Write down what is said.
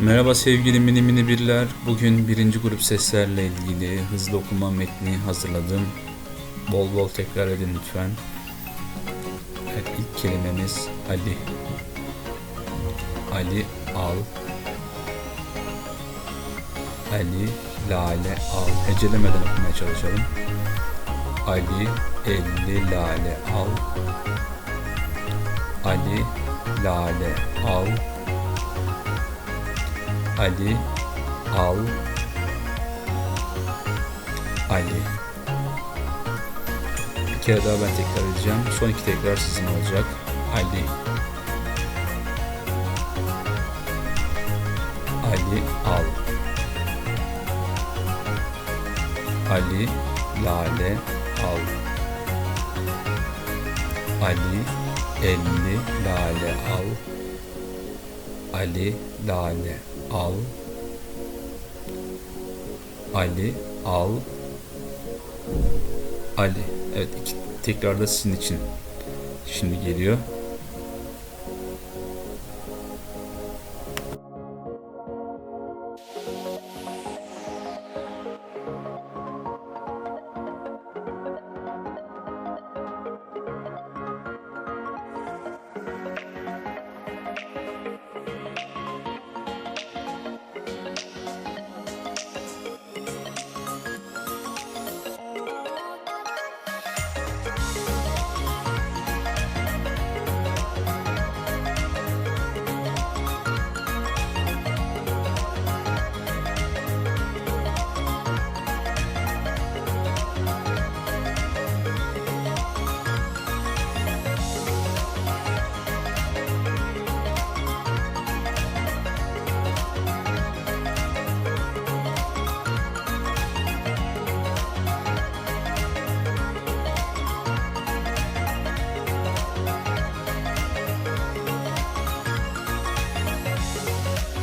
Merhaba sevgili mini mini birler. Bugün birinci grup seslerle ilgili hızlı okuma metni hazırladım. Bol bol tekrar edin lütfen. Evet, ilk kelimemiz Ali. Ali al. Ali lale al. Hecelemeden okumaya çalışalım. Ali elli lale al. Ali lale al. Ali al Ali. Bir kere daha ben tekrar edeceğim. Son iki tekrar sizin olacak. Ali. Ali al. Ali lale al. Ali elli lale al. Ali lale al. Ali al. Ali. Evet iki tekrar sizin için şimdi geliyor